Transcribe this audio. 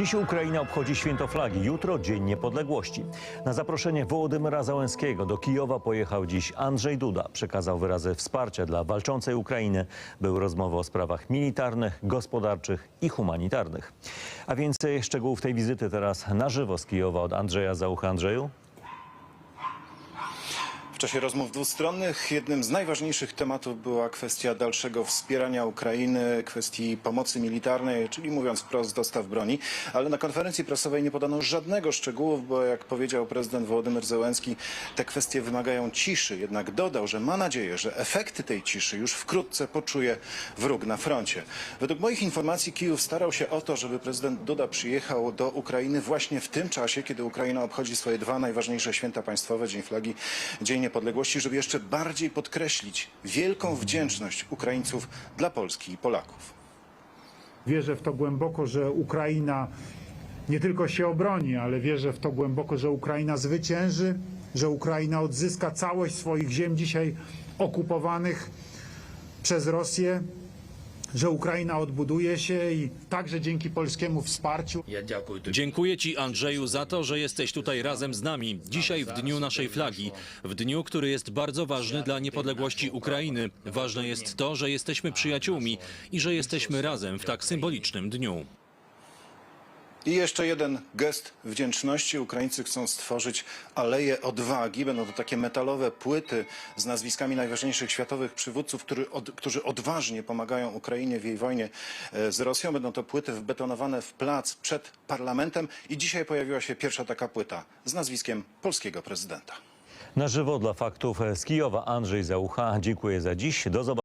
Dziś Ukraina obchodzi święto flagi, jutro Dzień Niepodległości. Na zaproszenie Wołodymyra Załęskiego do Kijowa pojechał dziś Andrzej Duda. Przekazał wyrazy wsparcia dla walczącej Ukrainy. Były rozmowy o sprawach militarnych, gospodarczych i humanitarnych. A więcej szczegółów tej wizyty teraz na żywo z Kijowa od Andrzeja Załucha. Andrzeju? W czasie rozmów dwustronnych jednym z najważniejszych tematów była kwestia dalszego wspierania Ukrainy, kwestii pomocy militarnej, czyli mówiąc wprost dostaw broni. Ale na konferencji prasowej nie podano żadnego szczegółów, bo jak powiedział prezydent Wołodymyr Zełenski, te kwestie wymagają ciszy. Jednak dodał, że ma nadzieję, że efekty tej ciszy już wkrótce poczuje wróg na froncie. Według moich informacji Kijów starał się o to, żeby prezydent Duda przyjechał do Ukrainy właśnie w tym czasie, kiedy Ukraina obchodzi swoje dwa najważniejsze święta państwowe, Dzień Flagi, Dzień Niepodległości, żeby jeszcze bardziej podkreślić wielką wdzięczność Ukraińców dla Polski i Polaków. Wierzę w to głęboko, że Ukraina nie tylko się obroni, ale wierzę w to głęboko, że Ukraina zwycięży, że Ukraina odzyska całość swoich ziem dzisiaj okupowanych przez Rosję, że Ukraina odbuduje się i także dzięki polskiemu wsparciu. Dziękuję Ci, Andrzeju, za to, że jesteś tutaj razem z nami. Dzisiaj w dniu naszej flagi, w dniu, który jest bardzo ważny dla niepodległości Ukrainy. Ważne jest to, że jesteśmy przyjaciółmi i że jesteśmy razem w tak symbolicznym dniu. I jeszcze jeden gest wdzięczności. Ukraińcy chcą stworzyć Aleję Odwagi. Będą to takie metalowe płyty z nazwiskami najważniejszych światowych przywódców, który, od, którzy odważnie pomagają Ukrainie w jej wojnie e, z Rosją. Będą to płyty wbetonowane w plac przed parlamentem. I dzisiaj pojawiła się pierwsza taka płyta z nazwiskiem polskiego prezydenta. Na żywo dla faktów z Kijowa Andrzej Załucha. Dziękuję za dziś. Do zobaczenia.